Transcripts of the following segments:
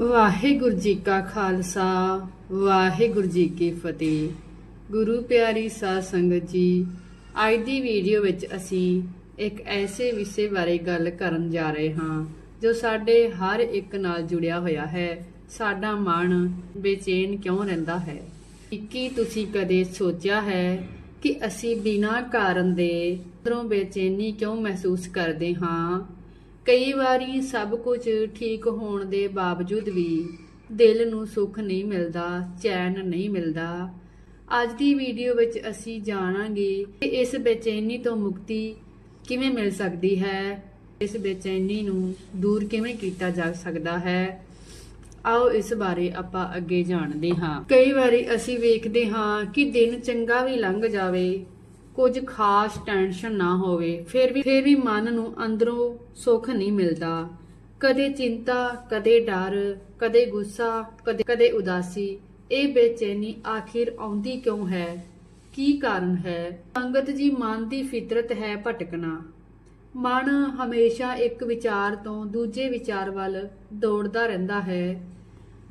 ਵਾਹਿਗੁਰੂ ਜੀ ਕਾ ਖਾਲਸਾ, ਵਾਹਿਗੁਰੂ ਜੀ ਕੀ ਫਤਿਹ। ਗੁਰੂ ਪਿਆਰੀ ਸਾਧ ਸੰਗਤ ਜੀ, ਅੱਜ ਦੀ ਵੀਡੀਓ ਵਿੱਚ ਅਸੀਂ ਇੱਕ ਐਸੇ ਵਿਸ਼ੇ ਬਾਰੇ ਗੱਲ ਕਰਨ ਜਾ ਰਹੇ ਹਾਂ, ਜੋ ਸਾਡੇ ਹਰ ਇੱਕ ਨਾਲ ਜੁੜਿਆ ਹੋਇਆ ਹੈ। ਸਾਡਾ ਮਨ ਬੇਚੈਨ ਕਿਉਂ ਰਹਿੰਦਾ ਹੈ? ਕੀ ਤੁਸੀਂ ਕਦੇ ਸੋਚਿਆ ਹੈ ਕਿ ਅਸੀਂ ਬਿਨਾਂ ਕਾਰਨ ਦੇ ਅੰਦਰੋਂ ਬੇਚੈਨੀ ਕਿਉਂ ਮਹਿਸੂਸ ਕਰਦੇ ਹਾਂ? ਕਈ ਵਾਰੀ ਸਭ ਕੁਝ ਠੀਕ ਹੋਣ ਦੇ ਬਾਵਜੂਦ ਵੀ ਦਿਲ ਨੂੰ ਸੁੱਖ ਨਹੀਂ ਮਿਲਦਾ, ਚੈਨ ਨਹੀਂ ਮਿਲਦਾ। ਅੱਜ ਦੀ ਵੀਡੀਓ ਵਿੱਚ ਅਸੀਂ ਜਾਣਾਂਗੇ ਕਿ ਇਸ ਬੇਚੈਨੀ ਤੋਂ ਮੁਕਤੀ ਕਿਵੇਂ ਮਿਲ ਸਕਦੀ ਹੈ, ਇਸ ਬੇਚੈਨੀ ਨੂੰ ਦੂਰ ਕਿਵੇਂ ਕੀਤਾ ਜਾ ਸਕਦਾ ਹੈ। ਆਓ ਇਸ ਬਾਰੇ ਆਪਾਂ ਅੱਗੇ ਜਾਣਦੇ ਹਾਂ। ਕਈ ਵਾਰੀ ਅਸੀਂ ਵੇਖਦੇ ਹਾਂ ਕਿ ਦਿਨ ਚੰਗਾ ਵੀ ਲੰਘ ਜਾਵੇ ਕੁਝ ਖਾਸ ਟੈਨਸ਼ਨ ਨਾ ਹੋਵੇ, ਫਿਰ ਵੀ ਫਿਰ ਵੀ ਮਨ ਨੂੰ ਅੰਦਰੋਂ ਸੁੱਖ ਨਹੀਂ ਮਿਲਦਾ। ਕਦੇ ਚਿੰਤਾ, ਕਦੇ ਡਰ, ਕਦੇ ਗੁੱਸਾ, ਕਦੇ ਕਦੇ ਉਦਾਸੀ। ਇਹ ਬੇਚੈਨੀ ਆਖਿਰ ਆਉਂਦੀ ਕਿਉਂ ਹੈ? ਕੀ ਕਾਰਨ ਹੈ? ਸੰਗਤ ਜੀ, ਮਨ ਦੀ ਫਿਤਰਤ ਹੈ ਭਟਕਣਾ। ਮਨ ਹਮੇਸ਼ਾ ਇੱਕ ਵਿਚਾਰ ਤੋਂ ਦੂਜੇ ਵਿਚਾਰ ਵੱਲ ਦੌੜਦਾ ਰਹਿੰਦਾ ਹੈ।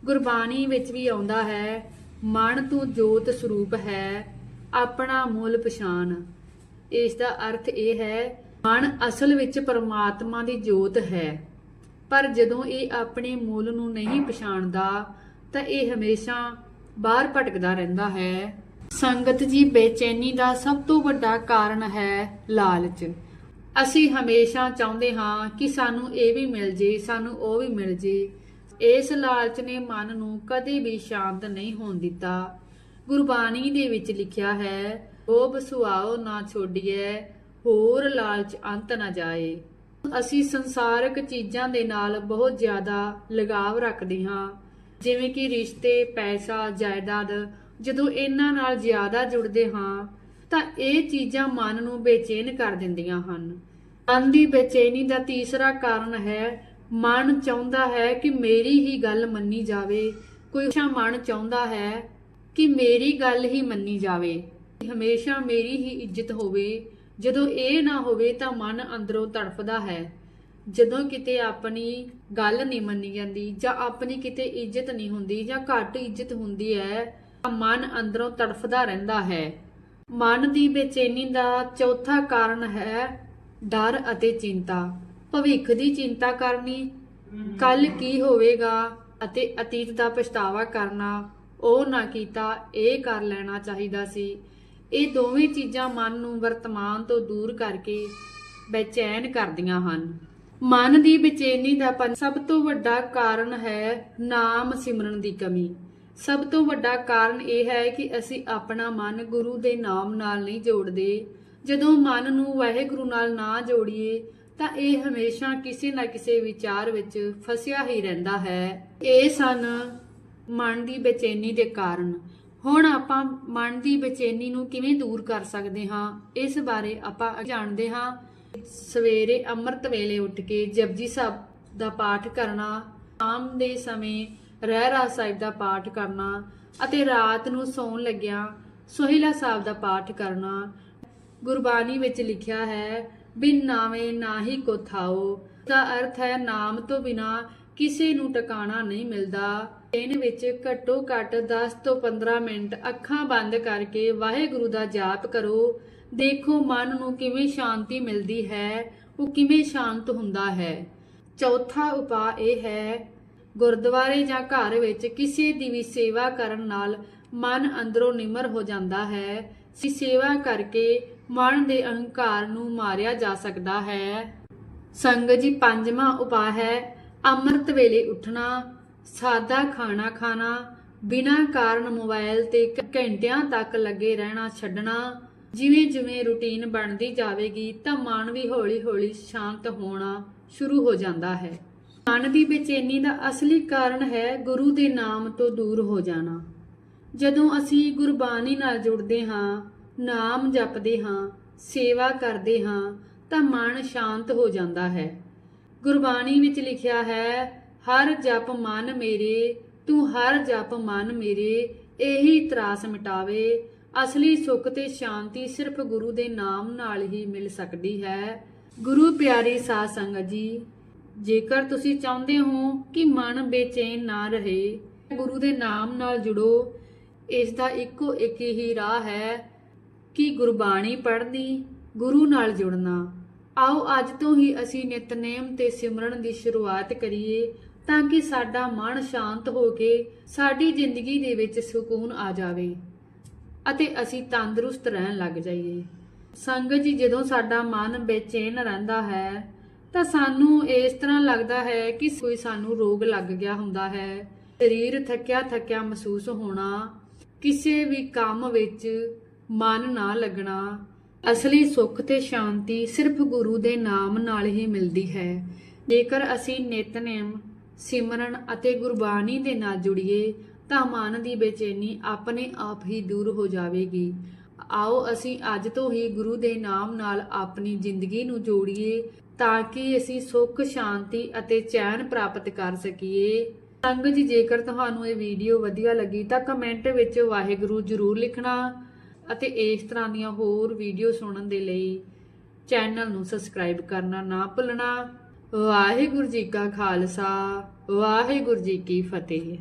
ਗੁਰਬਾਣੀ ਵਿੱਚ ਵੀ ਆਉਂਦਾ ਹੈ, ਮਨ ਤੂੰ ਜੋਤ ਸਰੂਪ ਹੈ ਆਪਣਾ ਮੁੱਲ ਪਛਾਣ। ਇਸ ਦਾ ਅਰਥ ਇਹ ਹੈ, ਮਨ ਅਸਲ ਵਿੱਚ ਪਰਮਾਤਮਾ ਦੀ ਜੋਤ ਹੈ। ਪਰ ਜਦੋਂ ਇਹ ਆਪਣੇ ਮੁੱਲ ਨੂੰ ਨਹੀਂ ਪਛਾਣਦਾ, ਤਾਂ ਇਹ ਹਮੇਸ਼ਾ ਬਾਹਰ ਭਟਕਦਾ ਰਹਿੰਦਾ ਹੈ। ਸੰਗਤ ਜੀ, ਬੇਚੈਨੀ ਦਾ ਸਭ ਤੋਂ ਵੱਡਾ ਕਾਰਨ ਹੈ ਲਾਲਚ। ਅਸੀਂ ਹਮੇਸ਼ਾ ਚਾਹੁੰਦੇ ਹਾਂ ਕਿ ਸਾਨੂੰ ਇਹ ਵੀ ਮਿਲ ਜੇ, ਸਾਨੂੰ ਉਹ ਵੀ ਮਿਲ ਜੇ। ਇਸ ਲਾਲਚ ਨੇ ਮਨ ਨੂੰ ਕਦੇ ਵੀ ਸ਼ਾਂਤ ਨਹੀਂ ਹੋਣ ਦਿੱਤਾ। ਗੁਰਬਾਣੀ ਦੇ ਵਿੱਚ ਲਿਖਿਆ ਹੈ ਉਹ ਸੁਆਓ ਨਾ ਛੋਡੀਏ ਹੋਰ ਲਾਲਚ ਅੰਤ ਨਾ ਜਾਏ। ਅਸੀਂ ਸੰਸਾਰਕ ਚੀਜ਼ਾਂ ਦੇ ਨਾਲ ਬਹੁਤ ਜ਼ਿਆਦਾ ਲਗਾਵ ਰੱਖਦੇ ਹਾਂ। ਜਿਵੇਂ ਕਿ ਰਿਸ਼ਤੇ, ਪੈਸਾ, ਜਾਇਦਾਦ, ਜਦੋਂ ਇਹਨਾਂ ਨਾਲ ਜ਼ਿਆਦਾ ਜੁੜਦੇ ਹਾਂ, ਤਾਂ ਇਹ ਚੀਜ਼ਾਂ ਮਨ ਨੂੰ ਬੇਚੈਨ ਕਰ ਦਿੰਦੀਆਂ ਹਨ। ਮਨ ਦੀ ਬੇਚੈਨੀ ਦਾ ਤੀਸਰਾ ਕਾਰਨ ਹੈ, ਮਨ ਚਾਹੁੰਦਾ ਹੈ ਕਿ ਮੇਰੀ ਹੀ ਗੱਲ ਮੰਨੀ ਜਾਵੇ। ਕੋਈ ਮਨ ਚਾਹੁੰਦਾ ਹੈ ਕਿ ਮੇਰੀ ਗੱਲ ਹੀ ਮੰਨੀ ਜਾਵੇ। ਹਮੇਸ਼ਾ ਮੇਰੀ ਹੀ ਇੱਜ਼ਤ ਹੋਵੇ। ਜਦੋਂ ਇਹ ਨਾ ਹੋਵੇ ਤਾਂ ਮਨ ਅੰਦਰੋਂ ਤੜਫਦਾ ਹੈ। ਜਦੋਂ ਕਿਤੇ ਆਪਣੀ ਗੱਲ ਨਹੀਂ ਮੰਨੀ ਜਾਂਦੀ ਜਾਂ ਆਪਣੀ ਕਿਤੇ ਇੱਜ਼ਤ ਨਹੀਂ ਹੁੰਦੀ ਜਾਂ ਘੱਟ ਇੱਜ਼ਤ ਹੁੰਦੀ ਹੈ ਤਾਂ ਮਨ ਅੰਦਰੋਂ ਤੜਫਦਾ ਰਹਿੰਦਾ ਹੈ। ਮਨ ਦੀ ਬੇਚੈਨੀ ਦਾ ਚੌਥਾ ਕਾਰਨ ਹੈ ਡਰ ਅਤੇ ਚਿੰਤਾ। ਭਵਿੱਖ ਦੀ ਚਿੰਤਾ ਕਰਨੀ ਕੱਲ ਕੀ ਹੋਵੇਗਾ ਅਤੇ ਅਤੀਤ ਦਾ ਪਛਤਾਵਾ ਕਰਨਾ। ਉਹ ਨਾ ਕੀਤਾ, ਇਹ ਕਰ ਲੈਣਾ ਚਾਹੀਦਾ ਸੀ। ਇਹ ਦੋਵੇਂ ਚੀਜ਼ਾਂ ਮਨ ਨੂੰ ਵਰਤਮਾਨ ਤੋਂ ਦੂਰ ਕਰਕੇ ਬੇਚੈਨ ਕਰਦੀਆਂ ਹਨ। ਮਨ ਦੀ ਬੇਚੈਨੀ ਦਾ ਸਭ ਤੋਂ ਵੱਡਾ ਕਾਰਨ ਹੈ ਨਾਮ ਸਿਮਰਨ ਦੀ ਕਮੀ। ਸਭ ਤੋਂ ਵੱਡਾ ਕਾਰਨ ਇਹ ਹੈ ਕਿ ਅਸੀਂ ਆਪਣਾ ਮਨ ਗੁਰੂ ਦੇ ਨਾਮ ਨਾਲ ਨਹੀਂ ਜੋੜਦੇ। ਜਦੋਂ ਮਨ ਨੂੰ ਵਾਹਿਗੁਰੂ ਨਾਲ ਨਾ ਜੋੜੀਏ, ਤਾਂ ਇਹ ਹਮੇਸ਼ਾ ਕਿਸੇ ਨਾ ਕਿਸੇ ਵਿਚਾਰ ਵਿੱਚ ਫਸਿਆ ਹੀ ਰਹਿੰਦਾ ਹੈ। ਇਹ ਸਨ ਮਨ ਦੀ ਬੇਚੈਨੀ ਦੇ ਕਾਰਨ। ਹੁਣ ਆਪਾਂ ਮਨ ਦੀ ਬੇਚੈਨੀ ਨੂੰ ਕਿਵੇਂ ਦੂਰ ਕਰ ਸਕਦੇ ਹਾਂ, ਇਸ ਬਾਰੇ ਆਪਾਂ ਜਾਣਦੇ ਹਾਂ। ਸਵੇਰੇ ਅੰਮ੍ਰਿਤ ਵੇਲੇ ਉੱਠ ਕੇ ਜਪਜੀ ਸਾਹਿਬ ਦਾ ਪਾਠ ਕਰਨਾ, ਸ਼ਾਮ ਦੇ ਸਮੇਂ ਰਹਿਰਾਸ ਸਾਹਿਬ ਦਾ ਪਾਠ ਕਰਨਾ ਅਤੇ ਰਾਤ ਨੂੰ ਸੌਣ ਲੱਗਿਆਂ ਸੋਹਿਲਾ ਸਾਹਿਬ ਦਾ ਪਾਠ ਕਰਨਾ। ਗੁਰਬਾਣੀ ਵਿੱਚ ਲਿਖਿਆ ਹੈ, ਬਿਨ ਨਾਵੇਂ ਨਾਹੀ ਕੋ ਥਾਓ, ਦਾ ਅਰਥ ਹੈ ਨਾਮ ਤੋਂ ਬਿਨਾ ਕਿਸੇ ਨੂੰ ਟਿਕਾਣਾ ਨਹੀਂ ਮਿਲਦਾ। ਦਿਨ ਵਿੱਚ ਘੱਟੋ ਘੱਟ 10 ਤੋਂ 15 ਮਿੰਟ ਅੱਖਾਂ ਬੰਦ ਕਰਕੇ ਵਾਹਿਗੁਰੂ ਦਾ ਜਾਪ ਕਰੋ। ਦੇਖੋ, ਮਨ ਨੂੰ ਕਿਵੇਂ ਸ਼ਾਂਤੀ ਮਿਲਦੀ ਹੈ, ਉਹ ਕਿਵੇਂ ਸ਼ਾਂਤ ਹੁੰਦਾ ਹੈ। ਚੌਥਾ ਉਪਾਅ ਇਹ ਹੈ, ਗੁਰਦੁਆਰੇ ਜਾਂ ਘਰ ਵਿੱਚ ਕਿਸੇ ਦੀ ਵੀ ਸੇਵਾ ਕਰਨ ਨਾਲ ਮਨ ਅੰਦਰੋਂ ਨਿਮਰ ਹੋ ਜਾਂਦਾ ਹੈ। ਸੀ ਸੇਵਾ ਕਰਕੇ ਮਨ ਦੇ ਅਹੰਕਾਰ ਨੂੰ ਮਾਰਿਆ ਜਾ ਸਕਦਾ ਹੈ। ਸੰਗਤ ਜੀ, ਪੰਜਵਾਂ ਉਪਾਅ ਹੈ ਅੰਮ੍ਰਿਤ ਵੇਲੇ ਉੱਠਣਾ, ਸਾਦਾ ਖਾਣਾ ਖਾਣਾ, ਬਿਨਾਂ ਕਾਰਨ ਮੋਬਾਈਲ ਤੇ ਘੰਟਿਆਂ ਤੱਕ ਲੱਗੇ ਰਹਿਣਾ ਛੱਡਣਾ, ਜਿਵੇਂ ਜਿਵੇਂ ਰੁਟੀਨ ਬਣਦੀ ਜਾਵੇਗੀ ਤਾਂ ਮਨ ਵੀ ਹੌਲੀ-ਹੌਲੀ ਸ਼ਾਂਤ ਹੋਣਾ ਸ਼ੁਰੂ ਹੋ ਜਾਂਦਾ ਹੈ। ਮਨ ਦੀ ਬੇਚੈਨੀ ਦਾ ਅਸਲੀ ਕਾਰਨ ਹੈ ਗੁਰੂ ਦੇ ਨਾਮ ਤੋਂ ਦੂਰ ਹੋ ਜਾਣਾ। ਜਦੋਂ ਅਸੀਂ ਗੁਰਬਾਣੀ ਨਾਲ ਜੁੜਦੇ ਹਾਂ, ਨਾਮ ਜਪਦੇ ਹਾਂ, ਸੇਵਾ ਕਰਦੇ ਹਾਂ, ਤਾਂ ਮਨ ਸ਼ਾਂਤ ਹੋ ਜਾਂਦਾ ਹੈ। ਗੁਰਬਾਣੀ ਵਿੱਚ ਲਿਖਿਆ ਹੈ, ਹਰ ਜਪ ਮਨ ਮੇਰੇ, ਤੂੰ ਹਰ ਜਪ ਮਨ ਮੇਰੇ, ਇਹੀ ਤਰਾਸ ਮਿਟਾਵੇ। ਅਸਲੀ ਸੁੱਖ ਤੇ ਸ਼ਾਂਤੀ ਸਿਰਫ ਗੁਰੂ ਦੇ ਨਾਮ ਨਾਲ ਹੀ ਮਿਲ ਸਕਦੀ ਹੈ। ਗੁਰੂ ਪਿਆਰੀ ਸਾਧ ਸੰਗਤ ਜੀ, ਜੇਕਰ ਤੁਸੀਂ ਚਾਹੁੰਦੇ ਹੋ ਕਿ ਮਨ ਬੇਚੈਨ ਨਾ ਰਹੇ, ਗੁਰੂ ਦੇ ਨਾਮ ਨਾਲ ਜੁੜੋ। ਇਸ ਦਾ ਇੱਕੋ ਇੱਕ ਹੀ ਰਾਹ ਹੈ ਕਿ ਗੁਰਬਾਣੀ ਪੜ੍ਹਨੀ, ਗੁਰੂ ਨਾਲ ਜੁੜਨਾ। ਆਓ ਅੱਜ ਤੋਂ ਹੀ ਅਸੀਂ ਨਿਤਨੇਮ ਤੇ ਸਿਮਰਨ ਦੀ ਸ਼ੁਰੂਆਤ ਕਰੀਏ ਤਾਂ ਕਿ ਸਾਡਾ ਮਨ ਸ਼ਾਂਤ ਹੋ ਕੇ ਸਾਡੀ ਜ਼ਿੰਦਗੀ ਦੇ ਵਿੱਚ ਸਕੂਨ ਆ ਜਾਵੇ ਅਤੇ ਅਸੀਂ ਤੰਦਰੁਸਤ ਰਹਿਣ ਲੱਗ ਜਾਈਏ। ਸੰਗਤ ਜੀ, ਜਦੋਂ ਸਾਡਾ ਮਨ ਬੇਚੈਨ ਰਹਿੰਦਾ ਹੈ, ਤਾਂ ਸਾਨੂੰ ਇਸ ਤਰ੍ਹਾਂ ਲੱਗਦਾ ਹੈ ਕਿ ਕੋਈ ਸਾਨੂੰ ਰੋਗ ਲੱਗ ਗਿਆ ਹੁੰਦਾ ਹੈ। ਸਰੀਰ ਥੱਕਿਆ ਥੱਕਿਆ ਮਹਿਸੂਸ ਹੋਣਾ, ਕਿਸੇ ਵੀ ਕੰਮ ਵਿੱਚ ਮਨ ਨਾ ਲੱਗਣਾ ਅਸਲੀ ਸੁੱਖ ਤੇ ਸ਼ਾਂਤੀ ਸਿਰਫ ਗੁਰੂ ਦੇ ਨਾਮ ਨਾਲ ਹੀ ਮਿਲਦੀ ਹੈ। ਜੇਕਰ ਅਸੀਂ ਨਿਤਨੇਮ ਸਿਮਰਨ ਅਤੇ ਗੁਰਬਾਣੀ ਦੇ ਨਾਲ ਜੁੜੀਏ, ਤਾਂ ਮਨ ਦੀ ਬੇਚੈਨੀ ਆਪਣੇ ਆਪ ਹੀ ਦੂਰ ਹੋ ਜਾਵੇਗੀ। ਆਓ ਅਸੀਂ ਅੱਜ ਤੋਂ ਹੀ ਗੁਰੂ ਦੇ ਨਾਮ ਨਾਲ ਆਪਣੀ ਜ਼ਿੰਦਗੀ ਨੂੰ ਜੋੜੀਏ, ਤਾਂ ਕਿ ਅਸੀਂ ਸੁੱਖ, ਸ਼ਾਂਤੀ ਅਤੇ ਚੈਨ ਪ੍ਰਾਪਤ ਕਰ ਸਕੀਏ। ਸੰਗਤ ਜੀ, ਜੇਕਰ ਤੁਹਾਨੂੰ ਇਹ ਵੀਡੀਓ ਵਧੀਆ ਲੱਗੀ, ਤਾਂ ਕਮੈਂਟ ਵਿੱਚ ਵਾਹਿਗੁਰੂ ਜ਼ਰੂਰ ਲਿਖਣਾ। ਅਤੇ ਇਸ ਤਰ੍ਹਾਂ ਦੀਆਂ ਹੋਰ ਵੀਡੀਓ ਸੁਣਨ ਦੇ ਲਈ ਚੈਨਲ ਨੂੰ ਸਬਸਕ੍ਰਾਈਬ ਕਰਨਾ ਨਾ ਭੁੱਲਣਾ। ਵਾਹਿਗੁਰੂ ਜੀ ਕਾ ਖਾਲਸਾ, ਵਾਹਿਗੁਰੂ ਜੀ ਕੀ ਫਤਿਹ।